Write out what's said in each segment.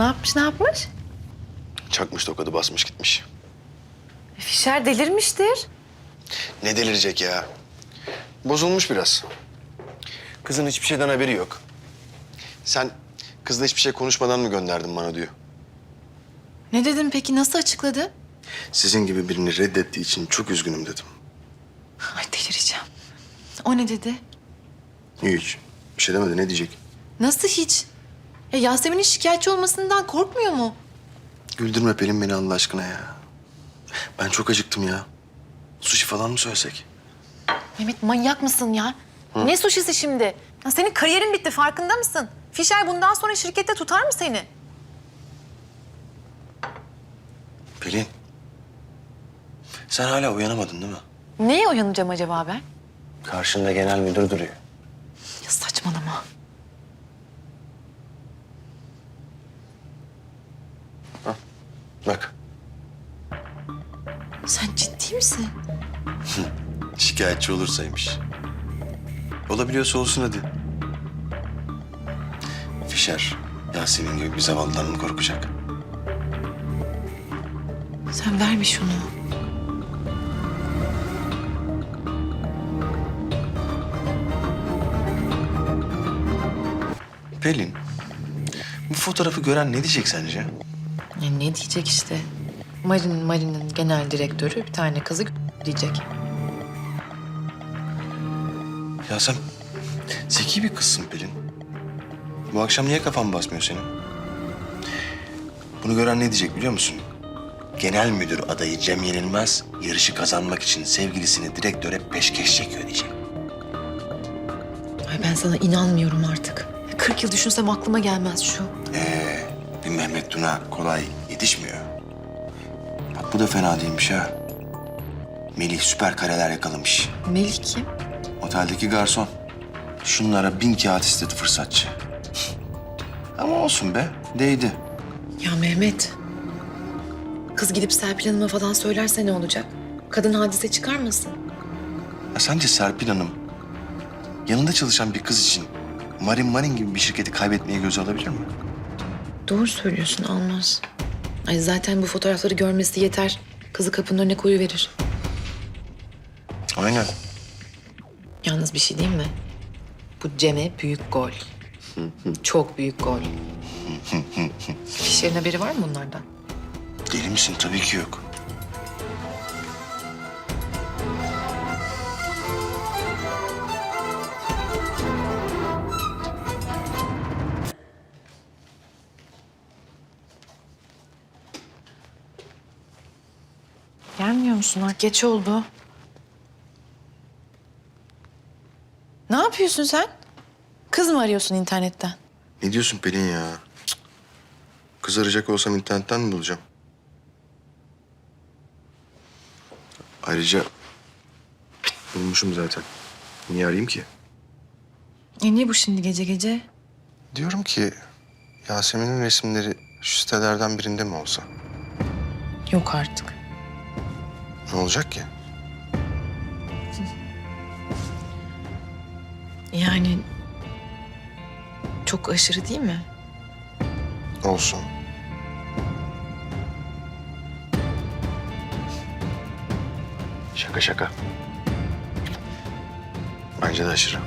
Ne yapmış ne yapmış? Çakmış tokadı basmış gitmiş. E, Fişer delirmiştir. Ne delirecek ya? Bozulmuş biraz. Kızın hiçbir şeyden haberi yok. Sen kızla hiçbir şey konuşmadan mı gönderdin bana diyor. Ne dedin peki nasıl açıkladı? Sizin gibi birini reddettiği için çok üzgünüm dedim. Ay delireceğim. O ne dedi? Hiç. Bir şey demedi ne diyecek? Nasıl hiç? Ya Yasemin'in şikayetçi olmasından korkmuyor mu? Güldürme Pelin beni Allah aşkına ya. Ben çok acıktım ya. Sushi falan mı söylesek? Mehmet manyak mısın ya? Ne suşisi şimdi? Ya senin kariyerin bitti farkında mısın? Fişer bundan sonra şirkette tutar mı seni? Pelin. Sen hala uyanamadın değil mi? Neye uyanacağım acaba ben? Karşında genel müdür duruyor. Ya saçmalama. Ciddi misin? şikayetçi olursaymış. Olabiliyorsa olsun hadi. Fişer, Yasemin gibi bir zavallıdan mı korkacak? Sen ver bir şunu. Pelin, bu fotoğrafı gören ne diyecek sence? Ya ne diyecek işte? Marin, Marin'in genel direktörü bir tane kızı diyecek. Ya sen zeki bir kızsın Pelin. Bu akşam niye kafan basmıyor senin? Bunu gören ne diyecek biliyor musun? Genel müdür adayı Cem Yenilmez yarışı kazanmak için sevgilisini direktöre peşkeş çekiyor diyecek. Ay ben sana inanmıyorum artık. 40 yıl düşünsem aklıma gelmez şu. Ee, bir Mehmet Tuna kolay yetişmiyor. Da fena değilmiş ha. Melih süper kareler yakalamış. Melih kim? Oteldeki garson. Şunlara bin kağıt istedi fırsatçı. Ama olsun be, değdi. Ya Mehmet. Kız gidip Serpil Hanım'a falan söylerse ne olacak? Kadın hadise çıkarmasın. Ya sence Serpil Hanım yanında çalışan bir kız için Marin Marin gibi bir şirketi kaybetmeye göze alabilir mi? Doğru söylüyorsun almaz. Ay zaten bu fotoğrafları görmesi yeter. Kızı kapının önüne koyuverir. Aynen. Yalnız bir şey diyeyim mi? Bu Cem'e büyük gol. Çok büyük gol. Fişer'in haberi var mı bunlardan? Deli misin? Tabii ki yok. Gelmiyor musun? Ha, geç oldu. Ne yapıyorsun sen? Kız mı arıyorsun internetten? Ne diyorsun Pelin ya? Cık. Kız arayacak olsam internetten mi bulacağım? Ayrıca bulmuşum zaten. Niye arayayım ki? E niye bu şimdi gece gece? Diyorum ki Yasemin'in resimleri şu sitelerden birinde mi olsa? Yok artık. Ne olacak ki? Yani çok aşırı değil mi? Olsun. Şaka şaka. Bence de aşırı.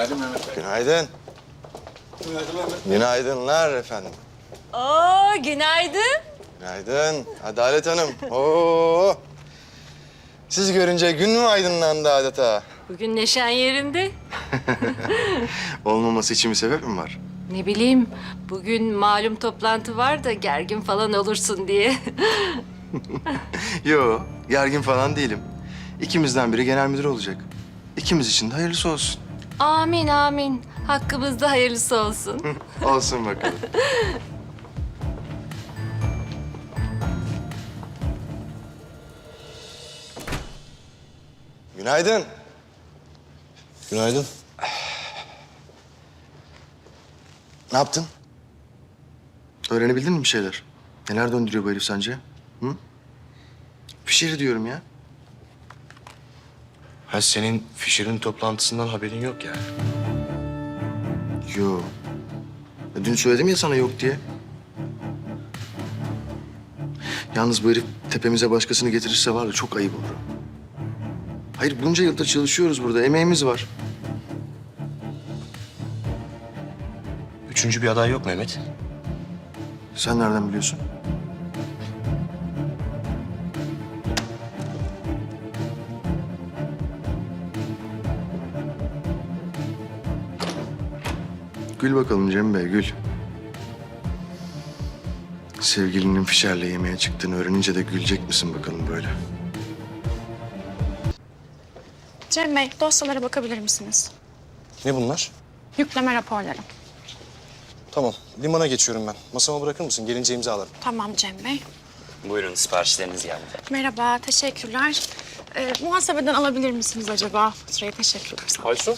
Günaydın Mehmet Bey. Günaydın. Günaydın Mehmet. Günaydınlar efendim. Oo, günaydın. Günaydın Adalet Hanım. Oo. Siz görünce gün mü aydınlandı adeta? Bugün neşen yerinde. Olmaması için bir sebep mi var? Ne bileyim, bugün malum toplantı var da gergin falan olursun diye. Yo, gergin falan değilim. İkimizden biri genel müdür olacak. İkimiz için de hayırlısı olsun. Amin amin. Hakkımızda hayırlısı olsun. olsun bakalım. Günaydın. Günaydın. Ne yaptın? Öğrenebildin mi bir şeyler? Neler döndürüyor bu herif sence? Hı? Bir şey diyorum ya. Ha senin Fisher'in toplantısından haberin yok yani. Yok. E, Dün söyledim ya sana yok diye. Yalnız bu herif tepemize başkasını getirirse var ya çok ayıp olur. Hayır bunca yıldır çalışıyoruz burada. Emeğimiz var. Üçüncü bir aday yok Mehmet. Sen nereden biliyorsun? Gül bakalım Cem Bey, gül. Sevgilinin Fişer'le yemeğe çıktığını öğrenince de gülecek misin bakalım böyle? Cem Bey, dosyalara bakabilir misiniz? Ne bunlar? Yükleme raporları. Tamam, limana geçiyorum ben. Masama bırakır mısın? Gelince imzalarım. Tamam Cem Bey. Buyurun siparişleriniz geldi. Merhaba, teşekkürler. Ee, muhasebeden alabilir misiniz acaba? Faturayı teşekkürler. Aysu,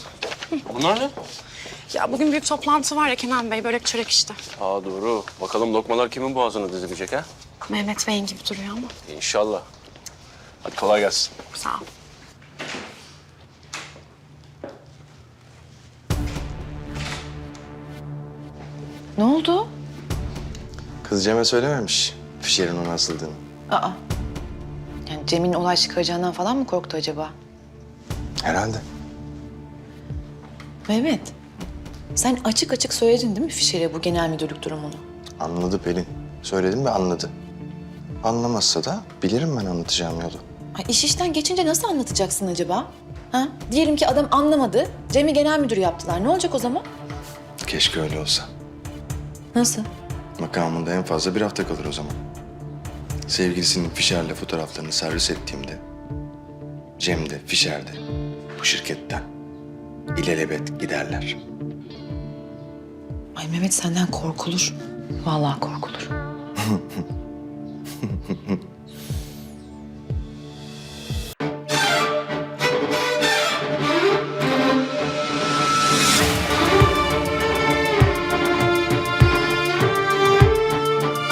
bunlar ne? Ya bugün büyük toplantı var ya Kenan Bey, börek çörek işte. Aa doğru. Bakalım lokmalar kimin boğazına dizilecek ha? Mehmet Bey'in gibi duruyor ama. İnşallah. Hadi kolay gelsin. Sağ ol. Ne oldu? Kız Cem'e söylememiş Fişer'in ona asıldığını. Aa. Yani Cem'in olay çıkaracağından falan mı korktu acaba? Herhalde. Mehmet, sen açık açık söyledin değil mi Fişer'e bu genel müdürlük durumunu? Anladı Pelin. Söyledim ve anladı. Anlamazsa da bilirim ben anlatacağım yolu. Ay iş işten geçince nasıl anlatacaksın acaba? Ha? Diyelim ki adam anlamadı, Cem'i genel müdür yaptılar. Ne olacak o zaman? Keşke öyle olsa. Nasıl? Makamında en fazla bir hafta kalır o zaman. Sevgilisinin Fişer'le fotoğraflarını servis ettiğimde... Cem de Fişer de bu şirketten ilelebet giderler. Ay Mehmet senden korkulur. Vallahi korkulur.